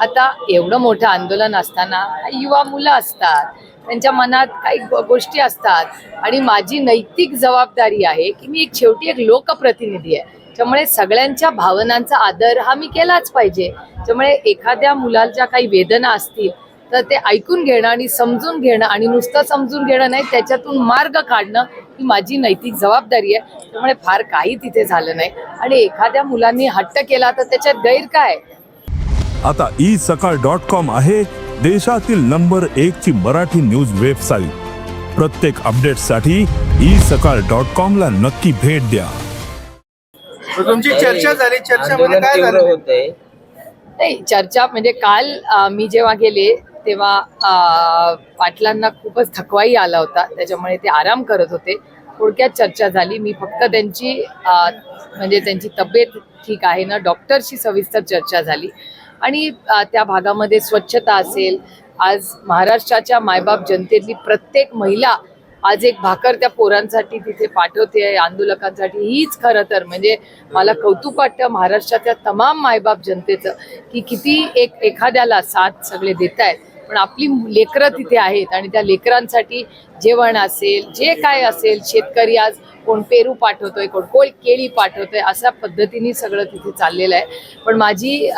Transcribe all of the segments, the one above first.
आता एवढं मोठं आंदोलन असताना युवा मुलं असतात त्यांच्या मनात काही गोष्टी असतात. आणि माझी नैतिक जबाबदारी आहे की मी एक शेवटी एक लोकप्रतिनिधी आहे. त्यामुळे सगळ्यांच्या भावनांचा आदर हा मी केलाच पाहिजे. त्यामुळे एखाद्या मुलाच्या काही वेदना असतील तर ते ऐकून घेणं आणि समजून घेणं आणि नुसतं समजून घेणं नाही त्याच्यातून मार्ग काढणं ही माझी नैतिक जबाबदारी आहे. त्यामुळे फार काही तिथे झालं नाही. आणि एखाद्या मुलांनी हट्ट केला तर त्याच्यात गैर काय? आता ई सकाळ डॉट कॉम आहे देशातील नंबर एक ची मराठी न्यूज वेबसाईट. प्रत्येक अपडेटसाठी ई सकाळ डॉट कॉम ला नक्की भेट द्या. तुमची चर्चा झाली. चर्चामध्ये काय झालं? होतंय. नाही चर्चा म्हणजे काल अं, मी जेव्हा गेले तेव्हा अं, पाटलांना खूपच थकवाही आला होता. त्याच्यामुळे ते आराम करत होते. थोडक्यात चर्चा झाली. मी फक्त त्यांची म्हणजे त्यांची तब्येत ठीक आहे ना डॉक्टरशी सविस्तर चर्चा झाली. आणि त्या भागामध्ये स्वच्छता असेल आज महाराष्ट्राच्या मायबाप जनतेतली प्रत्येक महिला आज एक भाकर त्या पोरांसाठी तिथे पाठवते आंदोलकांसाठी. हीच खरं तर म्हणजे मला कौतुक वाटतं महाराष्ट्राच्या तमाम मायबाप जनतेचं की किती एक एखाद्याला साथ सगळे देत आहेत पण आपली लेकरं तिथे आहेत आणि त्या लेकरांसाठी जेवण असेल जे काय असेल शेतकरी आज कोण पेरू पाठवतोय कोण कोण केळी पाठवतोय अशा पद्धतीने सगळं तिथे चाललेलं आहे. पण माझी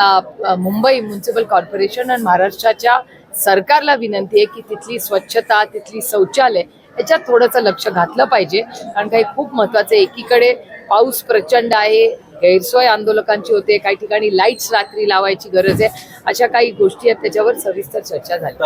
मुंबई म्युन्सिपल कॉर्पोरेशन आणि महाराष्ट्राच्या सरकारला विनंती आहे की तिथली स्वच्छता तिथली शौचालय याच्यात थोडंसं लक्ष घातलं पाहिजे. कारण काही खूप महत्वाचं आहे. एकीकडे पाऊस प्रचंड आहे गैरसोय आंदोलकांची होते काही ठिकाणी लाईट्स रात्री लावायची गरज आहे अशा काही गोष्टी आहेत त्याच्यावर सविस्तर चर्चा झाली.